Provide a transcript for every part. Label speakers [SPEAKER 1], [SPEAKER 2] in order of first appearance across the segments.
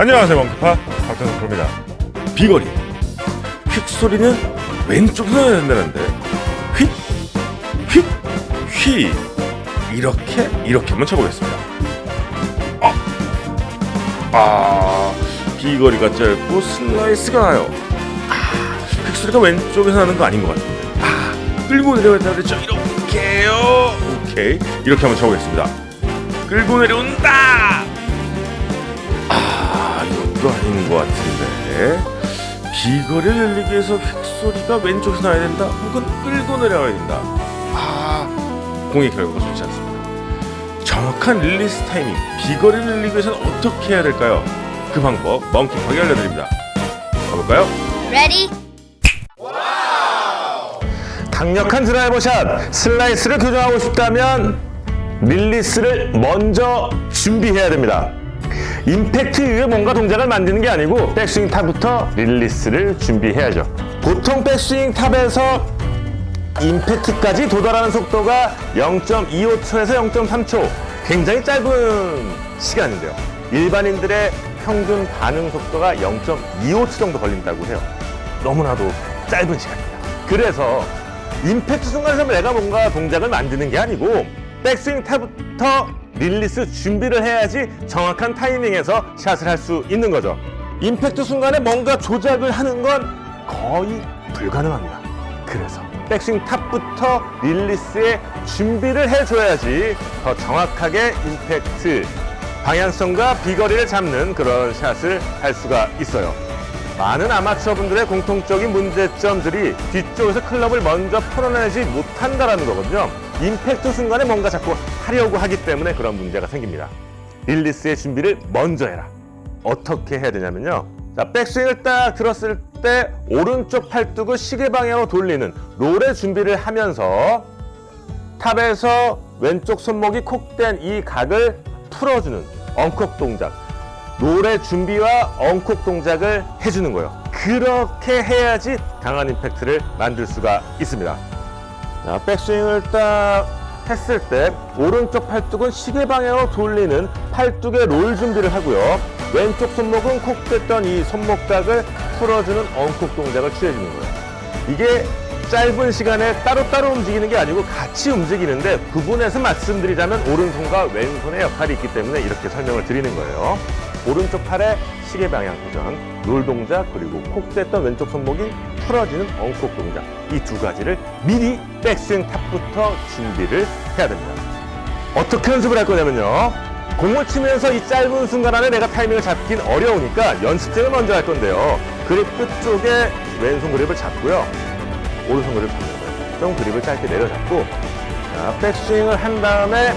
[SPEAKER 1] 안녕하세요 멍키파. 박정석입니다. 비거리. 휙 소리는 왼쪽에서 나야 된다는데. 휙휙휘. 이렇게 이렇게 한번 쳐보겠습니다. 아, 아 비거리가 짧고 슬라이스가 나요. 아, 휙 소리가 왼쪽에서 나는 거 아닌 것 같은데. 아 끌고 내려간다 그랬죠? 이렇게요. 오케이. 이렇게 한번 쳐보겠습니다. 끌고 내려온다! 아 이것도 아닌 것 같은데 비거리를 늘리기 위해서 휙소리가 왼쪽에서 나야 된다 혹은 끌고 내려와야 된다 아 공의 결과가 좋지 않습니다 정확한 릴리스 타이밍 비거리를 늘리기 위해서는 어떻게 해야 될까요? 그 방법 멍키하게 알려드립니다 가볼까요?
[SPEAKER 2] Ready?
[SPEAKER 3] 강력한 드라이버샷 슬라이스를 교정하고 싶다면 릴리스를 먼저 준비해야 됩니다. 임팩트 이후에 뭔가 동작을 만드는 게 아니고 백스윙 탑부터 릴리스를 준비해야죠. 보통 백스윙 탑에서 임팩트까지 도달하는 속도가 0.25초에서 0.3초 굉장히 짧은 시간인데요. 일반인들의 평균 반응 속도가 0.25초 정도 걸린다고 해요. 너무나도 짧은 시간입니다. 그래서 임팩트 순간에서 내가 뭔가 동작을 만드는 게 아니고 백스윙 타부터 릴리스 준비를 해야지 정확한 타이밍에서 샷을 할 수 있는 거죠. 임팩트 순간에 뭔가 조작을 하는 건 거의 불가능합니다. 그래서 백스윙 탑부터 릴리스에 준비를 해줘야지 더 정확하게 임팩트 방향성과 비거리를 잡는 그런 샷을 할 수가 있어요. 많은 아마추어 분들의 공통적인 문제점들이 뒤쪽에서 클럽을 먼저 풀어내지 못한다라는 거거든요. 임팩트 순간에 뭔가 자꾸 하려고 하기 때문에 그런 문제가 생깁니다. 릴리스의 준비를 먼저 해라. 어떻게 해야 되냐면요. 자, 백스윙을 딱 들었을 때 오른쪽 팔뚝을 시계 방향으로 돌리는 롤의 준비를 하면서 탑에서 왼쪽 손목이 콕된 이 각을 풀어주는 엉콕 동작. 롤의 준비와 엉콕 동작을 해주는 거예요. 그렇게 해야지 강한 임팩트를 만들 수가 있습니다. 자, 백스윙을 딱 했을 때 오른쪽 팔뚝은 시계 방향으로 돌리는 팔뚝의 롤 준비를 하고요. 왼쪽 손목은 콕 됐던 이 손목각을 풀어주는 엉콕 동작을 취해주는 거예요. 이게 짧은 시간에 따로따로 움직이는 게 아니고 같이 움직이는데 부분에서 말씀드리자면 오른손과 왼손의 역할이 있기 때문에 이렇게 설명을 드리는 거예요. 오른쪽 팔의 시계 방향 회전, 롤 동작 그리고 콕 됐던 왼쪽 손목이 풀어지는 엉콕 동작 이 두 가지를 미리 백스윙 탑부터 준비를 해야 됩니다. 어떻게 연습을 할 거냐면요. 공을 치면서 이 짧은 순간 안에 내가 타이밍을 잡긴 어려우니까 연습생을 먼저 할 건데요. 그립 끝쪽에 왼손 그립을 잡고요. 오른손 그립을 잡는 거예요. 좀 그립을 짧게 내려잡고 자, 백스윙을 한 다음에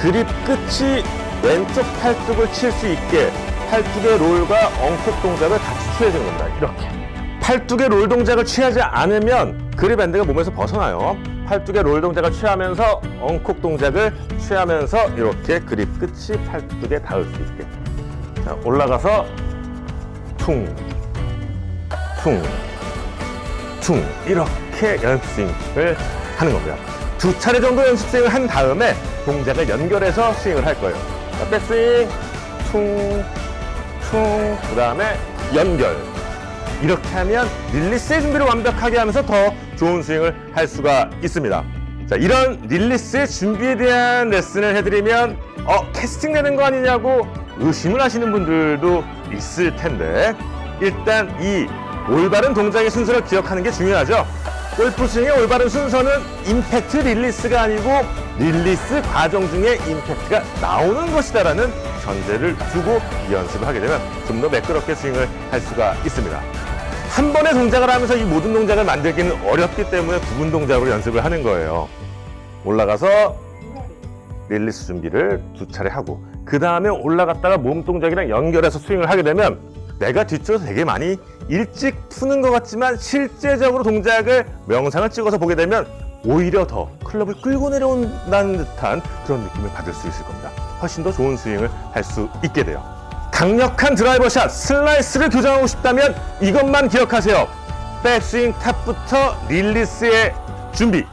[SPEAKER 3] 그립 끝이 왼쪽 팔뚝을 칠 수 있게 팔뚝의 롤과 엉콕 동작을 같이 취해주는 겁니다. 이렇게. 팔뚝의 롤 동작을 취하지 않으면 그립 밴드가 몸에서 벗어나요. 팔뚝의 롤 동작을 취하면서 엉콕 동작을 취하면서 이렇게 그립 끝이 팔뚝에 닿을 수 있게. 자, 올라가서 퉁, 퉁, 퉁 이렇게 연습스윙을 하는 겁니다. 두 차례 정도 연습스윙을 한 다음에 동작을 연결해서 스윙을 할 거예요. 자, 백스윙, 퉁, 퉁, 그 다음에 연결. 이렇게 하면 릴리스의 준비를 완벽하게 하면서 더 좋은 스윙을 할 수가 있습니다. 자, 이런 릴리스의 준비에 대한 레슨을 해드리면 어, 캐스팅 되는 거 아니냐고 의심을 하시는 분들도 있을 텐데 일단 이 올바른 동작의 순서를 기억하는 게 중요하죠. 골프 스윙의 올바른 순서는 임팩트 릴리스가 아니고 릴리스 과정 중에 임팩트가 나오는 것이다라는 전제를 두고 이 연습을 하게 되면 좀 더 매끄럽게 스윙을 할 수가 있습니다. 한 번의 동작을 하면서 이 모든 동작을 만들기는 어렵기 때문에 부분 동작으로 연습을 하는 거예요. 올라가서 릴리스 준비를 두 차례 하고 그 다음에 올라갔다가 몸 동작이랑 연결해서 스윙을 하게 되면 내가 뒤쪽에서 되게 많이 일찍 푸는 것 같지만 실제적으로 동작을 명상을 찍어서 보게 되면 오히려 더 클럽을 끌고 내려온다는 듯한 그런 느낌을 받을 수 있을 겁니다. 훨씬 더 좋은 스윙을 할 수 있게 돼요. 강력한 드라이버샷, 슬라이스를 교정하고 싶다면 이것만 기억하세요. 백스윙 탑부터 릴리스의 준비.